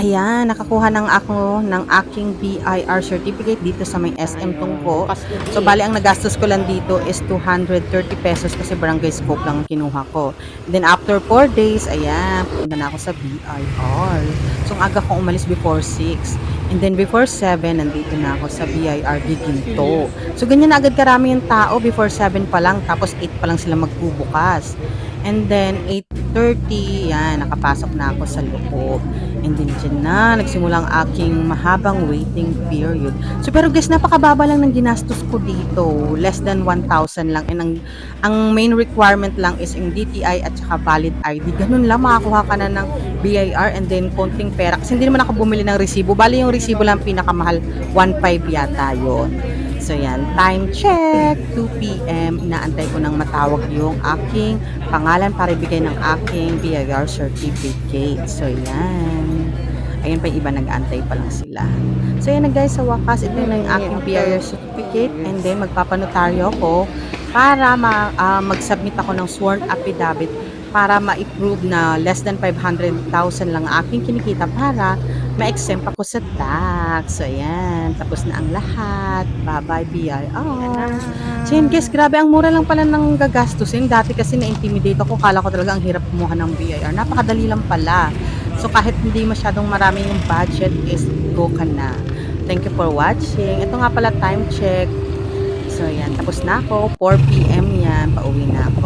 Ayan, nakakuha ng ako ng aking BIR certificate dito sa may SM Tungko. So, bali ang nagastos ko lang dito is 230 pesos kasi barangay scope lang ang kinuha ko. Then, after 4 days, ayan, pupunta na ako sa BIR. So, ang aga kong umalis before 6. And then, before 7, nandito na ako sa BIR Giginto. So, ganyan na agad karami yung tao before 7 pa lang. Tapos, 8 pa lang sila magbubukas. And then, 8.30, yan, nakapasok na ako sa loob. And then, dyan na, nagsimula ang aking mahabang waiting period. So, pero guys, napakababa lang ng ginastos ko dito. Less than 1,000 lang. And ang, ang main requirement lang is yung DTI at saka valid ID. Ganun lang, makakuha ka na ng BIR and then konting pera. Kasi hindi naman ako bumili ng resibo. Bali, yung resibo lang pinakamahal, 1.5 yata yon So yan, time check, 2 p.m. Inaantay ko nang matawag yung aking pangalan para ibigay ng aking BIR certificate. So yan. Ayun pa iba nag-aantay pa lang sila. So yan na guys, sa wakas, ito na yung aking BIR certificate and then magpapanotaryo ko para ma, ah, mag-submit ako ng sworn affidavit para ma-approve na less than 500,000 lang ang aking kinikita para ma-exempt ako sa tax. So, ayan. Tapos na ang lahat. Bye-bye, BIR. So, yun guys, grabe. Ang mura lang pala ng gagastusin. Dati kasi na-intimidate ako. Kala ko talaga ang hirap kumuha ng BIR. Napakadali lang pala. So, kahit hindi masyadong marami yung budget is go ka na. Thank you for watching. Ito nga pala time check. So, yan. Tapos na ako. 4 p.m. yan. Pauwi na ako.